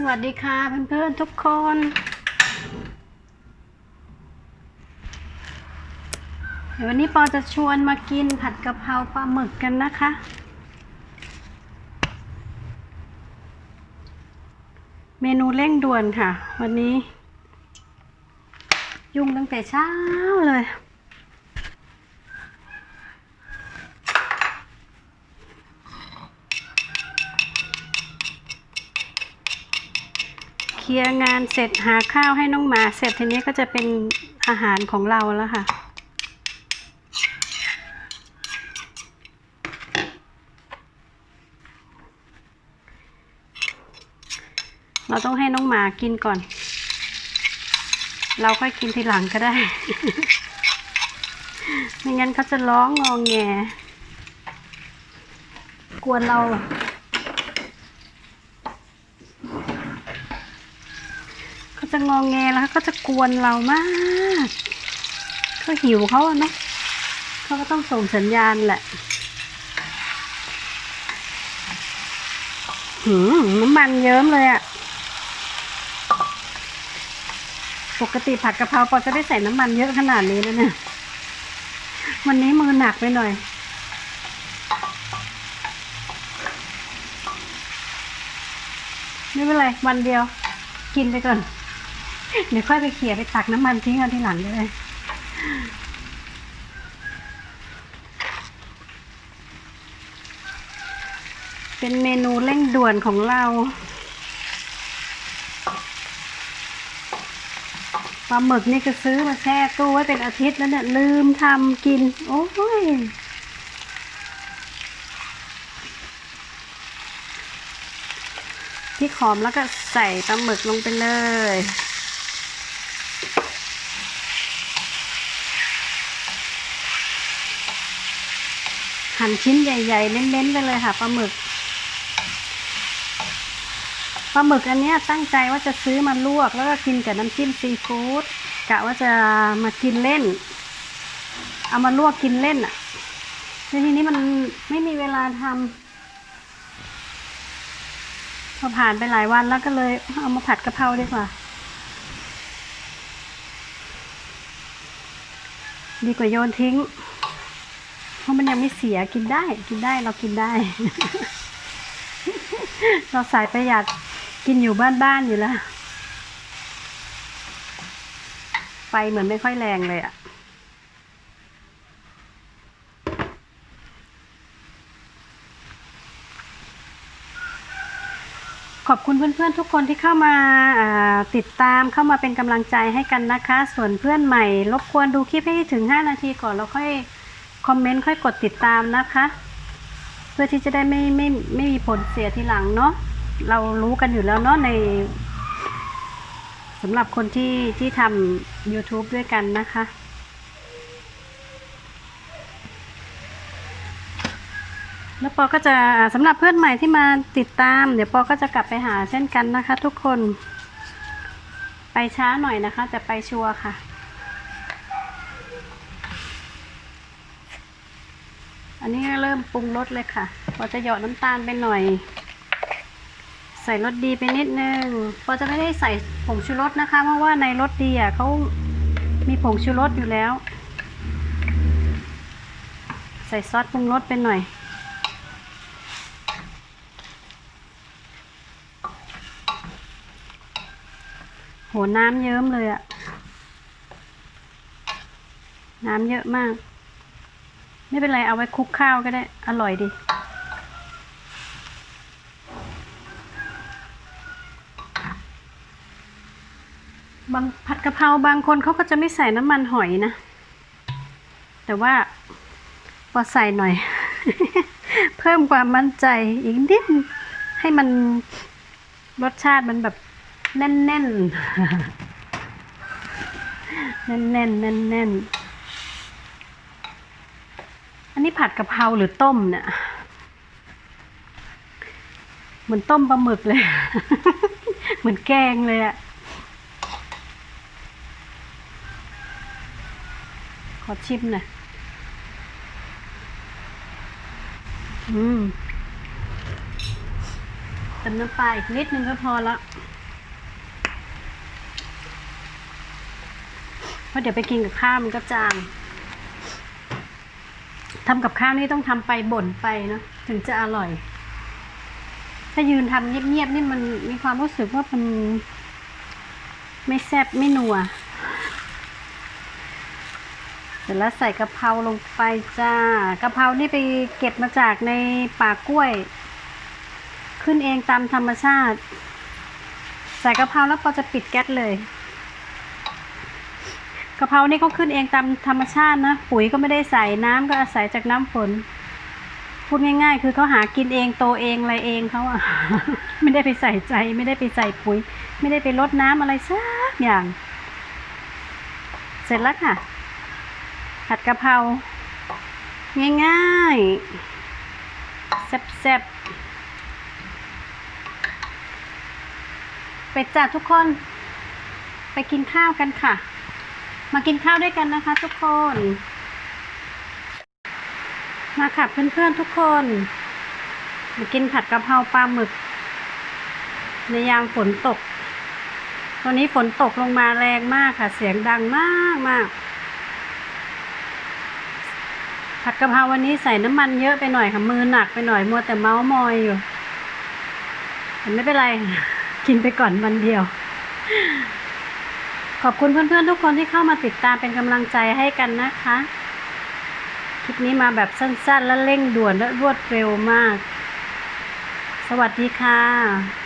สวัสดีค่ะเพื่อนๆทุกคน เดี๋ยววันนี้ปอจะชวนมากินผัดกะเพราปลาหมึกกันนะคะ เมนูเร่งด่วนค่ะ วันนี้ ยุ่งตั้งแต่เช้าเลย เคลียร์งานเสร็จหาข้าวให้น้องหมาเสร็จทีนี้ก็จะเป็นอาหารของเราแล้วค่ะ เราต้องให้น้องหมากินก่อน เราค่อยกินทีหลังก็ได้ ไม่งั้นเขาจะร้องงองแง กวนเรา เขาจะงองแงแล้วเขาก็จะกวนเรามากเขาหิวเขาอะเนาะเขาก็ต้องส่งสัญญาณแหละหืมน้ำมันเยิ้มเลยอะปกติผัดกะเพราปอจะได้ใส่น้ำมันเยอะขนาดนี้แล้วเนี่ย วันนี้มือหนักไปหน่อย ไม่เป็นไร วันเดียว กินไปก่อน เดี๋ยวค่อยไปเขี่ยไปตักน้ำมันทิ้งเอาทีหลังเลยเป็นเมนูเร่งด่วนของเราปลาหมึกนี่ก็ซื้อมาแช่ตู้ไว้เป็นอาทิตย์แล้วเนี่ยลืมทำกิน โอ้ยพริกหอมแล้วก็ใส่ปลาหมึกลงไปเลย หั่นชิ้นใหญ่ ๆ เน้นๆไปเลยค่ะปลาหมึกปลาหมึกอันเนี้ยตั้งใจว่าจะซื้อมาลวก แล้วก็กินกับน้ำจิ้มซีฟู้ดกะว่าจะมากินเล่น เอามาลวกกินเล่นอะแล้วทีนี้มันไม่มีเวลาทำพอผ่านไปหลายวันแล้วก็เลยเอามาผัดกะเพราดีกว่า ดีกว่าโยนทิ้ง ราะมันยังไม่เสียกินได้ กินได้เรากินได้ เราสายประหยัดกินอยู่บ้านๆอยู่แล้ว ไฟเหมือนไม่ค่อยแรงเลยอะขอบคุณเพื่อนๆทุกคนที่เข้ามาาติดตามเข้ามาเป็นกำลังใจให้กันนะคะ ส่วนเพื่อนใหม่ รบกวนดูคลิปให้ถึง 5 นาทีก่อนแล้วค่อย คอมเมนต์ค่อยกดติดตามนะคะ เพื่อที่จะได้ไม่ไม่ไม่มีผลเสียทีหลังเนาะเรารู้กันอยู่แล้วเนาะในสำหรับคนที่ที่ทำ YouTube ด้วยกันนะคะ แล้วปอก็จะสำหรับเพื่อนใหม่ที่มาติดตาม เดี๋ยวปอก็จะกลับไปหาเช่นกันนะคะ ทุกคน ไปช้าหน่อยนะคะ แต่ไปชัวร์ค่ะ อันนี้เริ่มปรุงรสเลยค่ะปอจะหยอดน้ำตาลไปหน่อย ใส่รสดีไปนิดนึงปอจะไม่ได้ใส่ผงชูรสนะคะ เพราะว่าในรสดีอะเขามีผงชูรสอยู่แล้ว ใส่ซอสปรุงรสไปหน่อยโหน้ำเยิ้มเลยอะน้ำเยอะมาก ไม่เป็นไรเอาไว้คลุกข้าวก็ได้ อร่อยดี บางผัดกะเพราบางคนเขาก็จะไม่ใส่น้ำมันหอยนะ แต่ว่าพอใส่หน่อย เพิ่มความมั่นใจอีกนิดให้มันรสชาติมันแบบแน่นแน่นแน่นแน่นแน่นแน่น อันนี้ผัดกะเพราหรือต้มเนี่ย เหมือนต้มปลาหมึกเลย เหมือนแกงเลยอะขอชิมหน่อย อืมโหติมน้ำปลาอีกนิดนึงก็พอละเพราะเดี๋ยวไปกินกับข้าวมันก็จาง ทำกับข้าวนี่ต้องทำไปบ่นไปเนอะถึงจะอร่อย ถ้ายืนทำเงียบๆนี่มันมีความรู้สึกว่ามันไม่แซ่บไม่นัวเสร็จแล้วใส่กะเพราลงไปจ้ากะเพรานี่ไปเก็บมาจากในป่ากล้วย ขึ้นเองตามธรรมชาติ ใส่กะเพราแล้วพอจะปิดแก๊สเลย กะเพรานี่เขาขึ้นเองตามธรรมชาตินะ ปุ๋ยก็ไม่ได้ใส่น้ำก็อาศัยจากน้ำฝน พูดง่าย ๆ คือเขาหากินเองโตเองอะไรเองเขาอะไม่ได้ไปใส่ใจ ไม่ได้ไปใส่ปุ๋ย ไม่ได้ไปรดน้ำอะไรสักอย่าง เสร็จแล้วค่ะ ผัดกะเพราง่ายๆแซ่บๆไปจัดทุกคน ไปกินข้าวกันค่ะ มากินข้าวด้วยกันนะคะ ทุกคน มาค่ะเพื่อนๆทุกคน มากินผัดกะเพราปลาหมึก ในยามฝนตกตอนนี้ฝนตกลงมาแรงมากค่ะ เสียงดังมากมากผัดกะเพราวันนี้ใส่น้ำมันเยอะไปหน่อยค่ะมือหนักไปหน่อยมัวแต่เมาส์มอยอยู่แต่ไม่เป็นไร กินไปก่อนวันเดียว อบคุณเพื่อนๆทุกคนที่เข้ามาติดตามเป็นกำลังใจให้กันนะคะ คลิปนี้มาแบบสั้นๆ และเร่งด่วนและรวดเร็วมาก สวัสดีค่ะ